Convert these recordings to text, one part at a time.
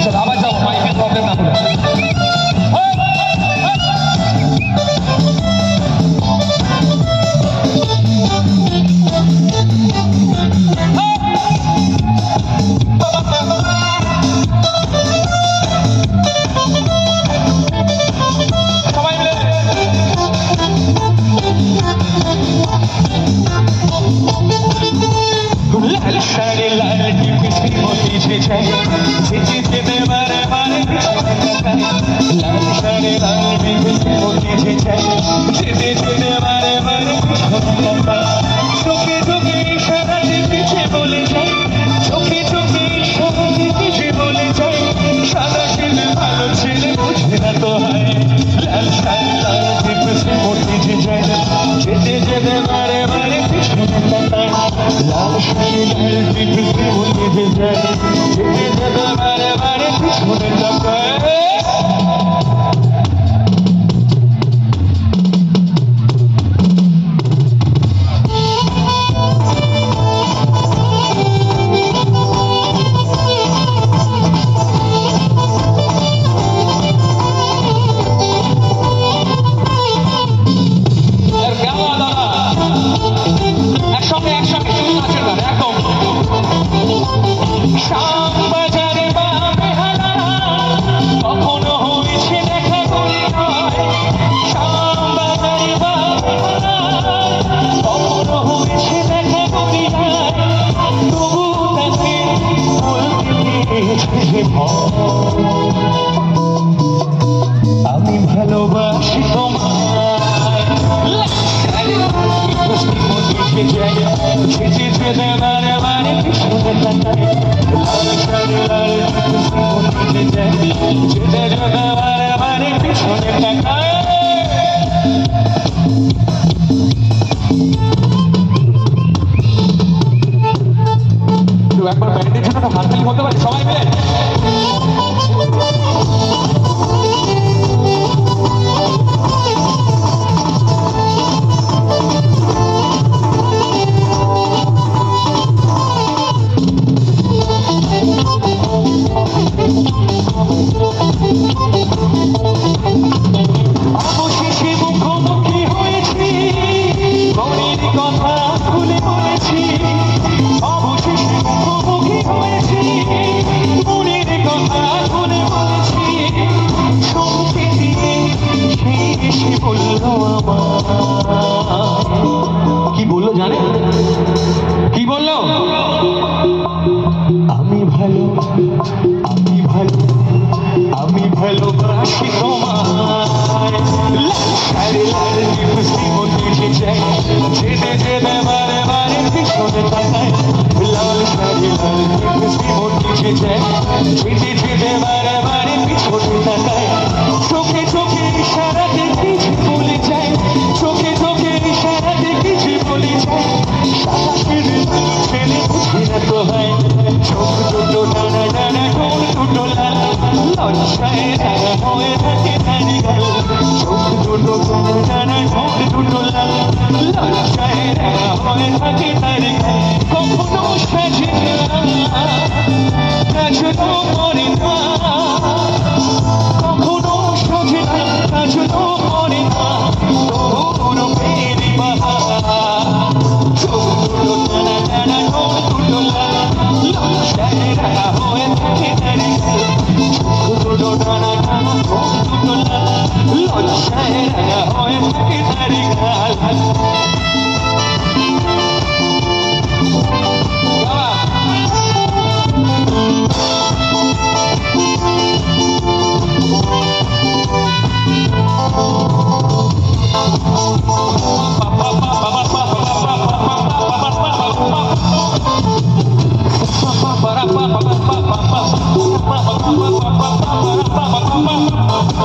Salamat sa লাল শাড়ি লাল টিপসি মোতি ছেছে ছেচে দেবে বারে বারে লাল শাড়ি লাল টিপসি মোতি ছেছে ছেচে দেবে বারে বারে চোখে চোখে ইশারাতে পিছে বলে যায় Hey, hey, hey, hey, একবার ব্যান্ডের জন্য হাততালি হতে পারে এসে বলল কি বলল জানেন কি বলল? আমি ভালো আমি ভালো, আমি ভালোবাসি তোমায়। লাল লাল লিপস্টিক মুছে যায় যেতে যেতে বারে বারে পিছনে তাকায় লাল শাড়ি লাল লিপস্টিক মুছে যায় যেতে যেতে বারে বারে পিছনে তাকায় চোখে চোখে ইশারাতে লজ্জায় রাঙা হয়ে থাকে তারি গাল চোখ দুটো ডানা ডানা ঠোঁট দুটো লাল লজ্জায় রাঙা হয়ে থাকে তারি গাল কখনো সাজে না কাজলো মরে না কখনো সাজে না কাজলো মরে না তোর মেরি বাহার চোখ দুটো টানা টানা ঠোঁট দুটো লাল লজ্জায় রাঙা হয়ে থাকে তারি গাল চোখ দুটো টানা টানা দুটো লাল লজ্জায় রাঙা হয়ে থাকে তারি গাল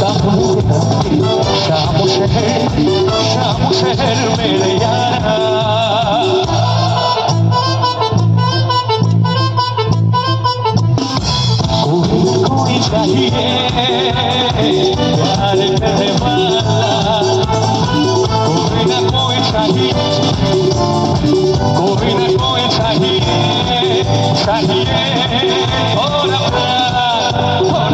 Sapını Şam'ı şehir Şam'ı şehir beni yara Koy koy şahiye Yâre teremala Koy na koy şahiye Koy na koy şahiye Şahiye Ora pra Ora